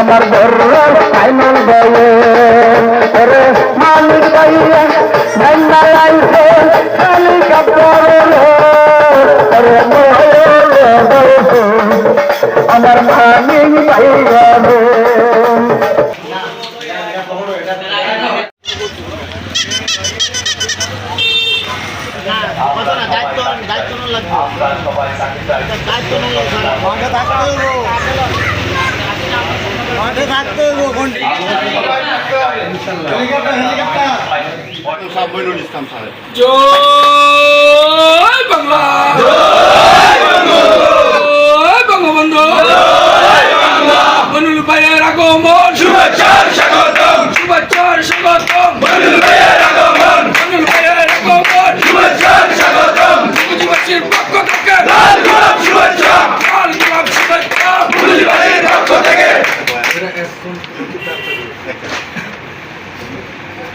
আমার ঘরের ফাইনাল বয়ে ওরে মালিক ভাইয়া ভাইনা লাইছে হেলিকপ্টারের ওরে আমার মালিক ভাইয়া রে। দায়িত্ব দায়িত্ব দায়িত্ব মাঠে থাকতে জয় বাংলা। বঙ্গবন্ধু মনুল ভাইয়ের আগমন। শুভেচ্ছার স্বাগতম। শুভেচ্ছার স্বাগতম। মনুল ভাইয়ের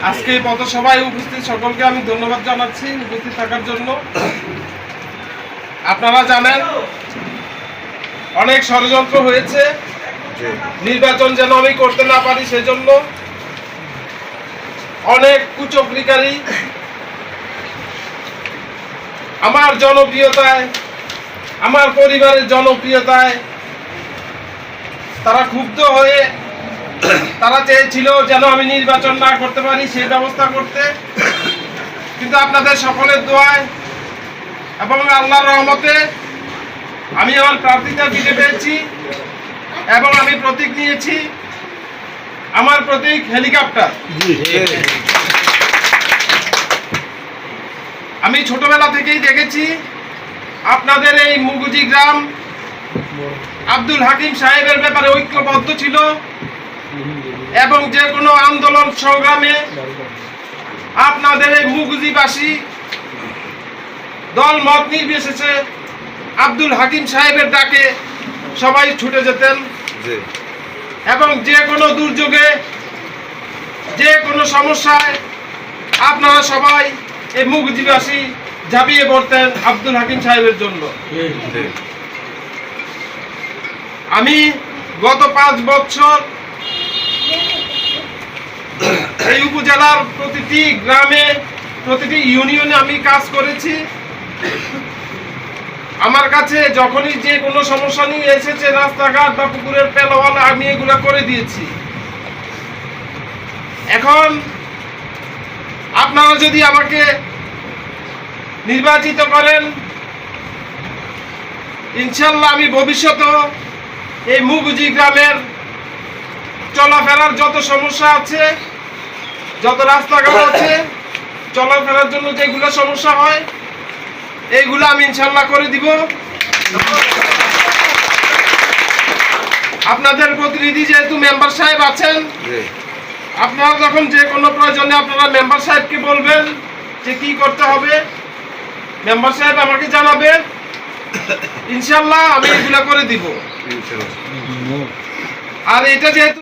আজকে এই পথসভায় উপস্থিত, সকলকে আমি ধন্যবাদ জানাচ্ছি উপস্থিত থাকার জন্য। আপনারা জানেন, অনেক ষড়যন্ত্র হয়েছে। নির্বাচন যেন আমি করতে না পারি সেজন্য অনেক কুচক্রিকারী আমার জনপ্রিয়তায়, আমার পরিবারের জনপ্রিয়তায় তারা ক্ষুব্ধ হয়ে তারা চেয়েছিল যেন আমি নির্বাচন না করতে পারি, সেই ব্যবস্থা করতে। কিন্তু আপনাদের সকলের দোয়ায় এবং আল্লাহর রহমতে আমি আমার প্রার্থিতা দিতে পেরেছি এবং আমি প্রতীক নিয়েছি। আমার প্রতীক হেলিকপ্টার। আমি ছোটবেলা থেকেই দেখেছি আপনাদের এই মুগুজি গ্রাম আব্দুল হাকিম সাহেবের ব্যাপারে ঐক্যবদ্ধ ছিল। এবং যে কোনো আন্দোলন সংগ্রামে আপনাদের এই মুগুজিবাসী দল মত নির্বিশেষে আব্দুল হাকিম সাহেবের ডাকে সবাই ছুটে যেতেন। এবং যে কোনো দুর্যোগে যে কোনো সমস্যায় আপনারা সবাই এই মুগুজিবাসী ঝাঁপিয়ে পড়তেন আব্দুল হাকিম সাহেবের জন্য। আমি গত পাঁচ বছর উপজেলার প্রতিটি গ্রামে, প্রতিটি ইউনিয়নে আমি কাজ করেছি। আমার কাছে যখনই যে কোনো সমস্যা নিয়ে এসেছে, রাস্তাঘাট বা পুকুরের পেলওয়াল আমি এগুলো করে দিয়েছি। এখন আপনারা যদি আমাকে নির্বাচিত করেন, ইনশাল্লাহ আমি ভবিষ্যতেও এই মুগুজি গ্রামের চলাফেরার যত সমস্যা আছে যত রাস্তাঘাট আছে চলাফেরার জন্য যেগুলো সমস্যা হয় এইগুলো আমি ইনশাল্লাহ করে দিব। আপনাদের প্রতিনিধি যেহেতু মেম্বার সাহেব আছেন আপনারা যখন যে কোনো প্রয়োজনে আপনারা মেম্বার সাহেবকে বলবেন যে কি করতে হবে। মেম্বার সাহেব আমাকে জানাবেন ইনশাল্লাহ আমি এগুলো করে দিব। আর এটা যেহেতু